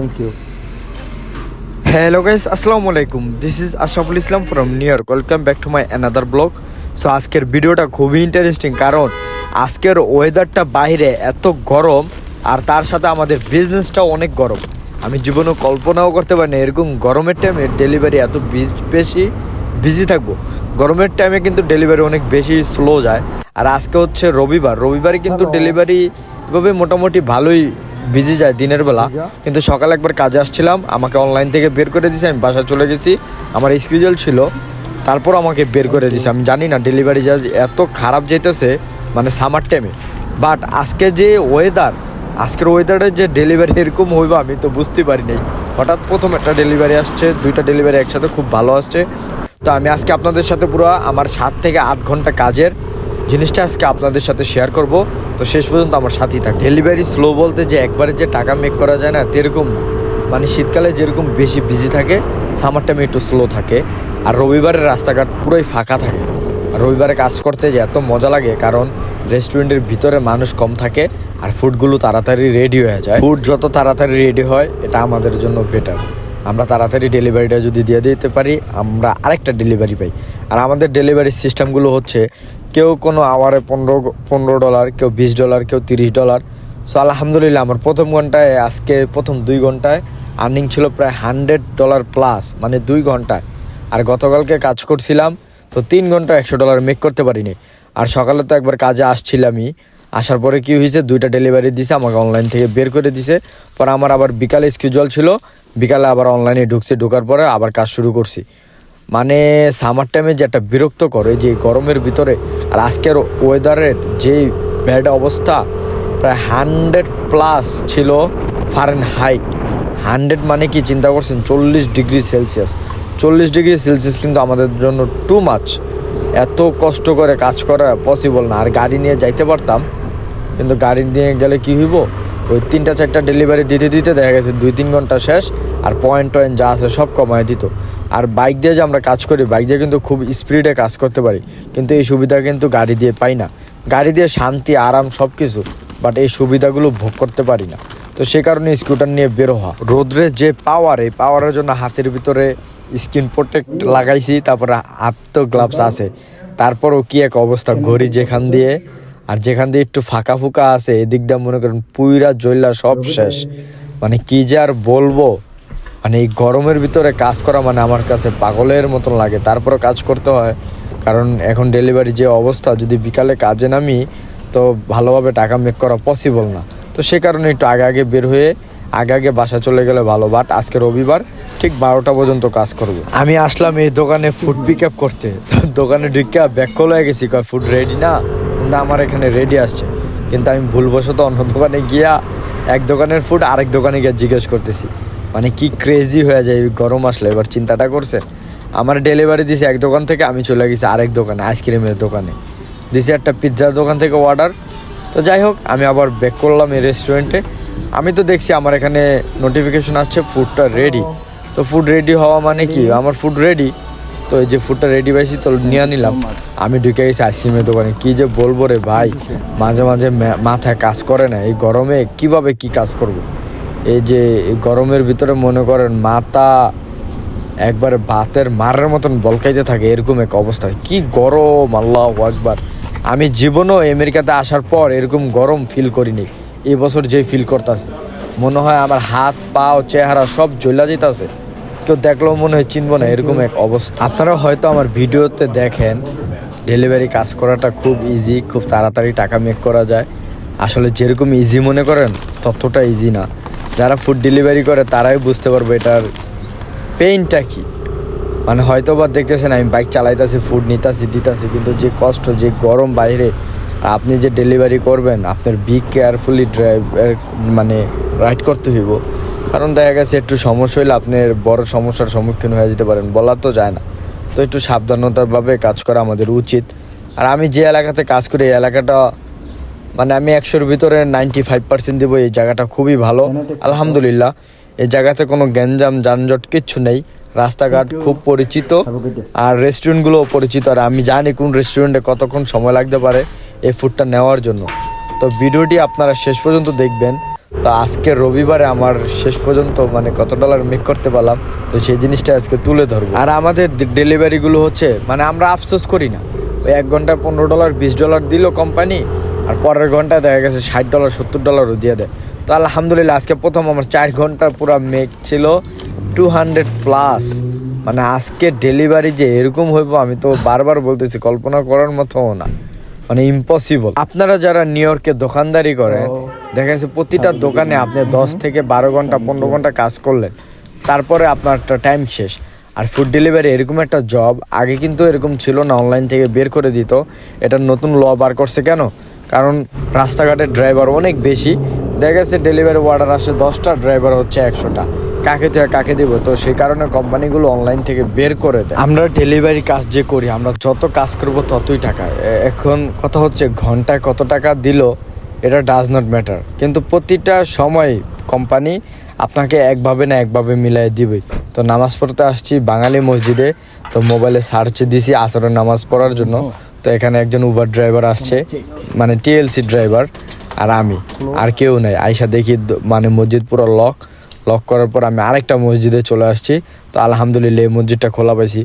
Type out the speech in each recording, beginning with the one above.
Thank you hello guys আসসালামু আলাইকুম this is Ashraful Islam from New York welcome back to my another blog so আজকের ভিডিওটা খুবই interesting কারণ আজকের ওয়েদারটা বাইরে এত গরম আর তার সাথে আমাদের বিজনেসটাও অনেক গরম। আমি জীবনে কল্পনাও করতে পারি না এরকম গরমের টাইমে ডেলিভারি এত বেশি বিজি থাকব। গরমের টাইমে কিন্তু ডেলিভারি অনেক বেশি স্লো যায়। আর আজকে হচ্ছে রবিবার। রবিবারে কিন্তু ডেলিভারি এভাবে মোটামুটি ভালোই বিজি যায় দিনের বেলা। কিন্তু সকালে একবার কাজে আসছিলাম আমাকে অনলাইন থেকে বের করে দিয়েছে আমি বাসা চলে গেছি। আমার স্কিউজল ছিল তারপর আমাকে বের করে দিয়েছে আমি জানি না ডেলিভারি চার্জ এত খারাপ যেতেছে মানে সামার টাইমে বাট আজকে যে ওয়েদার আজকের ওয়েদারে যে ডেলিভারি এরকম হইব আমি তো বুঝতে পারি নাই। হঠাৎ প্রথম একটা ডেলিভারি আসছে দুইটা ডেলিভারি একসাথে খুব ভালো আসছে। তো আমি আজকে আপনাদের সাথে পুরো আমার সাত থেকে আট ঘণ্টা কাজের জিনিসটা আজকে আপনাদের সাথে শেয়ার করব। তো শেষ পর্যন্ত আমার সাথেই থাকে। ডেলিভারি স্লো বলতে যে একবারে যে টাকা মেক করা যায় না তেরকম না। মানে শীতকালে যেরকম বেশি বিজি থাকে সামার টাইমে একটু স্লো থাকে। আর রবিবারের রাস্তাঘাট পুরোই ফাঁকা থাকে। আর রবিবারে কাজ করতে যে এত মজা লাগে, কারণ রেস্টুরেন্টের ভিতরে মানুষ কম থাকে, আর ফুডগুলো তাড়াতাড়ি রেডি হয়ে যায়। ফুড যত তাড়াতাড়ি রেডি হয়, এটা আমাদের জন্য বেটার আমরা তাড়াতাড়ি ডেলিভারিটা যদি দিয়ে দিতে পারি, আমরা আরেকটা ডেলিভারি পাই। আর আমাদের ডেলিভারি সিস্টেমগুলো হচ্ছে, কেউ কোনো আওয়ারে পনেরো পনেরো ডলার, কেউ বিশ ডলার, কেউ তিরিশ ডলার। সো আলহামদুলিল্লাহ, আমার প্রথম ঘন্টায়, আজকে প্রথম দুই ঘন্টায় আর্নিং ছিল প্রায় হান্ড্রেড ডলার প্লাস মানে দুই ঘন্টায়। আর গতকালকে কাজ করছিলাম, তো তিন ঘণ্টা একশো ডলার মেক করতে পারিনি। আর সকালে তো একবার কাজে আসছিলামই। আসার পরে কি হয়েছে, দুইটা ডেলিভারি দিছে, আমাকে অনলাইন থেকে বের করে দিছে। পরে আমার আবার বিকালে স্কিউজল ছিল বিকালে আবার অনলাইনে ঢুকছে, ঢোকার পরে আবার কাজ শুরু করছি। মানে সামার টাইমে যে একটা বিরক্ত করে যে গরমের ভিতরে, আর আজকের ওয়েদারের যে ব্যাড অবস্থা, প্রায় হান্ড্রেড প্লাস ছিল ফারেন হাইট হান্ড্রেড মানে কি চিন্তা করছেন? চল্লিশ ডিগ্রি সেলসিয়াস চল্লিশ ডিগ্রি সেলসিয়াস কিন্তু আমাদের জন্য টু মাছ এত কষ্ট করে কাজ করা পসিবল না। আর গাড়ি নিয়ে যাইতে পারতাম, কিন্তু গাড়ি নিয়ে গেলে কি হইব? ওই তিনটা চারটা ডেলিভারি দিতে দিতে দেখা গেছে দুই তিন ঘণ্টা শেষ, আর পয়েন্ট টয়েন্ট যা আছে সব কমায় দিত। আর বাইক দিয়ে যে আমরা কাজ করি বাইক দিয়ে কিন্তু খুব স্পিডে কাজ করতে পারি, কিন্তু এই সুবিধা কিন্তু গাড়ি দিয়ে পাই না। গাড়ি দিয়ে শান্তি, আরাম সব কিছু বাট এই সুবিধাগুলো ভোগ করতে পারি না। তো সে কারণে স্কুটার নিয়ে বের হওয়া। রোদ্রে যে পাওয়ার এই পাওয়ারের জন্য হাতের ভিতরে স্কিন প্রোটেক্ট লাগাইছি, তারপরে হাত তো গ্লাভস আছে। তারপরও কি এক অবস্থা, ঘড়ি যেখান দিয়ে আর যেখান দিয়ে একটু ফাঁকা ফুকা আছে, এদিক দিয়ে মনে করেন পুইরা জইলা সব শেষ। মানে কি যে আর বলব? মানে এই গরমের ভিতরে কাজ করা মানে আমার কাছে পাগলের মতন লাগে। তারপরে কাজ করতে হয়। কারণ এখন ডেলিভারি যে অবস্থা, যদি বিকালে কাজে নামি, তো ভালোভাবে টাকা মেক করা পসিবল না। তো সে কারণে একটু আগে আগে বের হয়ে, আগে আগে বাসা চলে গেলে ভালো। বাট আজকে রবিবার, ঠিক বারোটা পর্যন্ত কাজ করব। আমি আসলাম এই দোকানে ফুড পিক আপ করতে দোকানে ঢুকে ব্যাক কল হয়ে গেছি ফুড রেডি না? কিন্তু আমার এখানে রেডি আসছে। কিন্তু আমি ভুলবশত অন্য দোকানে গিয়া এক দোকানের ফুড আরেক দোকানে গিয়ে জিজ্ঞেস করতেছি। মানে কি ক্রেজি হয়ে যায় গরম আসলে এবার চিন্তাটা করছে? আমার ডেলিভারি দিছে এক দোকান থেকে আমি চলে গেছি আরেক দোকানে আইসক্রিমের দোকানে। দিছে একটা পিৎজার দোকান থেকে অর্ডার তো যাই হোক আমি আবার ব্যাক করলাম এই রেস্টুরেন্টে আমি তো দেখছি আমার এখানে নোটিফিকেশন আসছে ফুডটা রেডি তো ফুড রেডি হওয়া মানে কি? আমার ফুড রেডি তো এই যে ফুডটা রেডি পাইছি, তো নিয়ে নিলাম। আমি ঢুকে গেছি আইসক্রিমের দোকানে। কি যে বলব রে ভাই, মাঝে মাঝে মাথায় কাজ করে না। এই গরমে কীভাবে কি কাজ করব। এই যে গরমের ভিতরে মনে করেন মাথা একবারে ভাতের মারের মতন বলকাইতে থাকে, এরকম এক অবস্থা। কি গরম, আল্লাহ একবার আমি জীবনও আমেরিকাতে আসার পর এরকম গরম ফিল করিনি। এই বছর যে ফিল করতেছে, মনে হয় আমার হাত, পা ও চেহারা সব জ্বলা যেতেছে। কেউ দেখলেও মনে হয় চিনবো না, এরকম এক অবস্থা। আপনারা হয়তো আমার ভিডিওতে দেখেন ডেলিভারি কাজ করাটা খুব ইজি খুব তাড়াতাড়ি টাকা মেক করা যায়। আসলে যেরকম ইজি মনে করেন, ততটা ইজি না। যারা ফুড ডেলিভারি করে, তারাই বুঝতে পারবে এটার পেইনটা কি। মানে হয়তো বা দেখতেছেন, আমি বাইক চালাইতেছি ফুড নিতেছি, দিতেছি, কিন্তু যে কষ্ট, যে গরম বাইরে আপনি যে ডেলিভারি করবেন, আপনার বি কেয়ারফুলি ড্রাইভ মানে রাইড করতে হইব। কারণ দেখা গেছে একটু সমস্যা হইলে আপনার বড় সমস্যার সম্মুখীন হয়ে যেতে পারেন, বলা তো যায় না। তো একটু সাবধানতারভাবে কাজ করা আমাদের উচিত। আর আমি যে এলাকাতে কাজ করি, এই এলাকাটা মানে আমি একশোর ভিতরে নাইনটি ফাইভ পার্সেন্ট দেবো, এই জায়গাটা খুবই ভালো। আলহামদুলিল্লাহ, এই জায়গাতে কোনো গ্যাঞ্জাম, যানজট কিচ্ছু নেই। রাস্তাঘাট খুব পরিচিত আর রেস্টুরেন্টগুলোও পরিচিত। আর আমি জানি কোন রেস্টুরেন্টে কতক্ষণ সময় লাগতে পারে এই ফুডটা নেওয়ার জন্য। তো ভিডিওটি আপনারা শেষ পর্যন্ত দেখবেন। তো আজকে রবিবারে আমার শেষ পর্যন্ত মানে কত ডলার মেক করতে পারলাম, তো সেই জিনিসটা আজকে তুলে ধরবো। আর আমাদের ডেলিভারিগুলো হচ্ছে মানে আমরা আফসোস করি না। ওই এক ঘন্টায় পনেরো ডলার বিশ ডলার দিল কোম্পানি আর পরের ঘন্টায় দেখা গেছে ষাট ডলার সত্তর ডলারও দিয়ে দেয়। তো আলহামদুলিল্লাহ, আজকে প্রথম আমার চার ঘণ্টা পুরো মেক ছিল টু হান্ড্রেড প্লাস মানে আজকে ডেলিভারি যে এরকম হইব, আমি তো বারবার বলতেছি, কল্পনা করার মতো না। মানে ইম্পসিবল আপনারা যারা নিউ ইয়র্কে দোকানদারি করেন দেখা যাচ্ছে প্রতিটা দোকানে আপনি দশ থেকে বারো ঘণ্টা পনেরো ঘণ্টা কাজ করলেন। তারপরে আপনার একটা টাইম শেষ। আর ফুড ডেলিভারি এরকম একটা জব আগে কিন্তু এরকম ছিল না অনলাইন থেকে বের করে দিত। এটা নতুন ল বার করছে কেন? কারণ রাস্তাঘাটের ড্রাইভার অনেক বেশি। দেখা গেছে ডেলিভারি অর্ডার আসে দশটা ড্রাইভার হচ্ছে একশোটা। কাকে থেকে কাকে দিব? তো সেই কারণে কোম্পানিগুলো অনলাইন থেকে বের করে দেয়। আমরা ডেলিভারি কাজ যে করি আমরা যত কাজ করব ততই টাকা। এখন কথা হচ্ছে ঘন্টায় কত টাকা দিল? এটা ডাজ নট ম্যাটার কিন্তু প্রতিটা সময় কোম্পানি আপনাকে একভাবে না একভাবে মিলাই দিবে। তো নামাজ পড়তে আসছি বাঙালি মসজিদে, তো মোবাইলে সার্চ দিছি আসরের নামাজ পড়ার জন্য। তো এখানে একজন উবার ড্রাইভার আসছে মানে টিএলসি ড্রাইভার আর আমি, আর কেউ নাই। আইসা দেখি মানে মসজিদ পুরো লক লক করার পর আমি আরেকটা মসজিদে চলে আসছি। তো আলহামদুলিল্লাহ এই মসজিদটা খোলা পাইছি।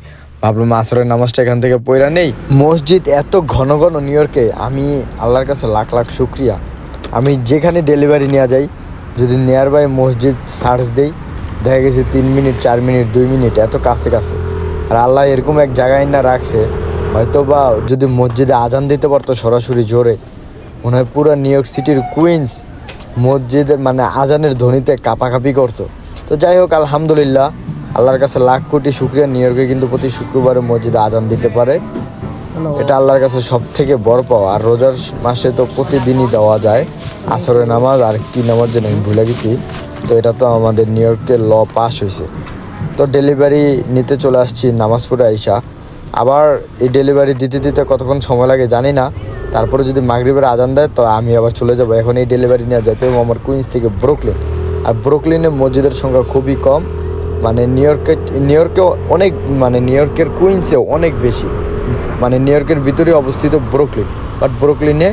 ভাবলাম আসরের নামাজটা এখান থেকে পড়া নেই। মসজিদ এত ঘন ঘন নিউ ইয়র্কে আমি আল্লাহর কাছে লাখ লাখ শুক্রিয়া। আমি যেখানে ডেলিভারি নেওয়া যাই, যদি নিয়ার বাই মসজিদ সার্চ দেই, দেখা গেছে তিন মিনিট, চার মিনিট, দুই মিনিট, এত কাছে কাছে। আর আল্লাহ এরকম এক জায়গায় না রাখছে হয়তো বা যদি মসজিদে আজান দিতে পারতো সরাসরি জোরে, মনে হয় পুরো নিউ ইয়র্ক সিটির কুইন্স মসজিদের মানে আজানের ধ্বনিতে কাপাকাপি করতো। তো যাই হোক, আলহামদুলিল্লাহ আল্লাহর কাছে লাখ কোটি শুক্রিয়া নিউ ইয়র্কে কিন্তু প্রতি শুক্রবারে মসজিদে আজান দিতে পারে। এটা আল্লাহর কাছে সব থেকে বড় পাওয়া। আর রোজার মাসে তো প্রতিদিনই দেওয়া যায়। আসরের নামাজ আর কি নামাজ যেন আমি ভুলে গেছি। তো এটা তো আমাদের নিউ ইয়র্কে ল পাস হয়েছে। তো ডেলিভারি নিতে চলে আসছি নামাজ পড়ে আইসা। আবার এই ডেলিভারি দিতে দিতে কতক্ষণ সময় লাগে জানি না। তারপরে যদি মাগরিবের আজান দেয় তো আমি আবার চলে যাব। এখন এই ডেলিভারি নিয়ে যেতে হবে আমার কুইন্স থেকে ব্রুকলিন। আর ব্রুকলিনে মসজিদের সংখ্যা খুবই কম। মানে নিউ ইয়র্কে নিউ ইয়র্কে অনেক মানে নিউ ইয়র্কের কুইন্সে অনেক বেশি। মানে নিউ ইয়র্কের ভিতরে অবস্থিত ব্রুকলিন বাট ব্রুকলিনে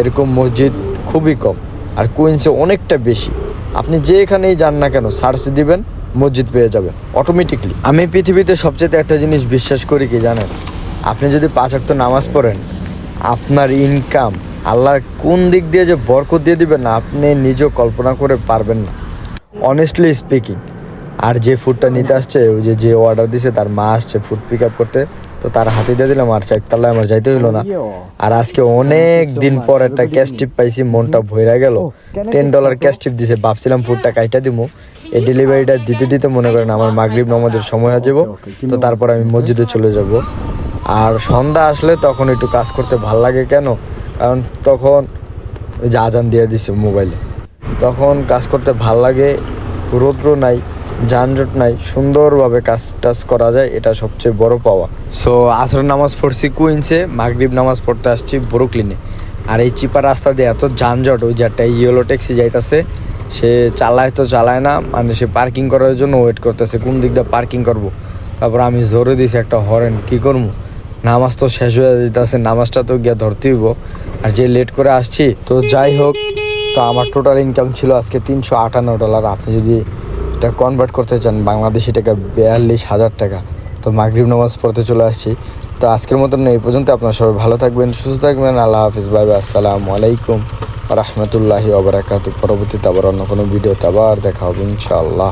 এরকম মসজিদ খুবই কম, আর কুইন্সে অনেকটা বেশি। আপনি যেখানেই যান না কেন সার্চ দিবেন, মসজিদ পেয়ে যাবেন অটোমেটিকলি আমি পৃথিবীতে সবচেয়ে একটা জিনিস বিশ্বাস করি কি জানেন? আপনি যদি পাঁচ ওয়াক্ত নামাজ পড়েন, আপনার ইনকাম আল্লাহর কোন দিক দিয়ে যে বরকত দিয়ে দিবেন না আপনি নিজেও কল্পনা করে পারবেন না। অনেস্টলি স্পিকিং আর যে ফুডটা নিতে আসছে ওই যে যে অর্ডার দিছে তার মা আসছে ফুড পিক আপ করতে। তো তার হাতে দিয়ে দিলাম আর চারতলায় আমার যাইতে হইল না। আর আজকে অনেক দিন পর একটা ক্যাশ টিপ পাইছি মনটা ভইরা গেল। টেন ডলার ক্যাশ টিপ দিছে ভাবছিলাম ফুডটা কাইটা দিমু। এই ডেলিভারিটা দিতে দিতে মনে করেন আমার মাগরিব নামাজের সময় হয়ে যাব। তো তারপর আমি মসজিদে চলে যাব। আর সন্ধ্যা আসলে তখন একটু কাজ করতে ভালো লাগে কেন? কারণ তখন ওই যে আজান দিয়ে দিছে মোবাইলে। তখন কাজ করতে ভালো লাগে রৌদ্র নাই। যানজট নাই, সুন্দরভাবে কাজ টাজ করা যায়, এটা সবচেয়ে বড় পাওয়া। সো আসর নামাজ পড়ছি কুইন্সে, মাগরিব নামাজ পড়তে আসছি ব্রুকলিনে। আর এই চিপা রাস্তা দিয়ে এত যানজট, ওই যে একটা ইয়েলো ট্যাক্সি যাইতাছে, সে চালায় তো চালায় না মানে সে পার্কিং করার জন্য ওয়েট করতেছে, কোন দিক দিয়ে পার্কিং করব? তারপর আমি জোরে দিছি একটা হরেন কি করব? নামাজ তো শেষ হয়ে যেতেছে নামাজটা তো গিয়া ধরতে হইব। আর যে লেট করে আসছি, তো যাই হোক, তো আমার টোটাল ইনকাম ছিল আজকে তিনশো আটান্ন ডলার আপনি যদি এটা কনভার্ট করতে চান বাংলাদেশি টাকা বিয়াল্লিশ হাজার টাকা। তো মাগরিব নামাজ পড়তে চলে আসছি। তো আজকের মতন এই পর্যন্ত আপনারা সবাই ভালো থাকবেন, সুস্থ থাকবেন। আল্লাহ হাফিজ, বাই আসসালামু আলাইকুম রহমতুল্লাহি আবরাকাত পরবর্তীতে আবার অন্য কোনো ভিডিওতে আবার দেখা হবে, ইনশাআল্লাহ।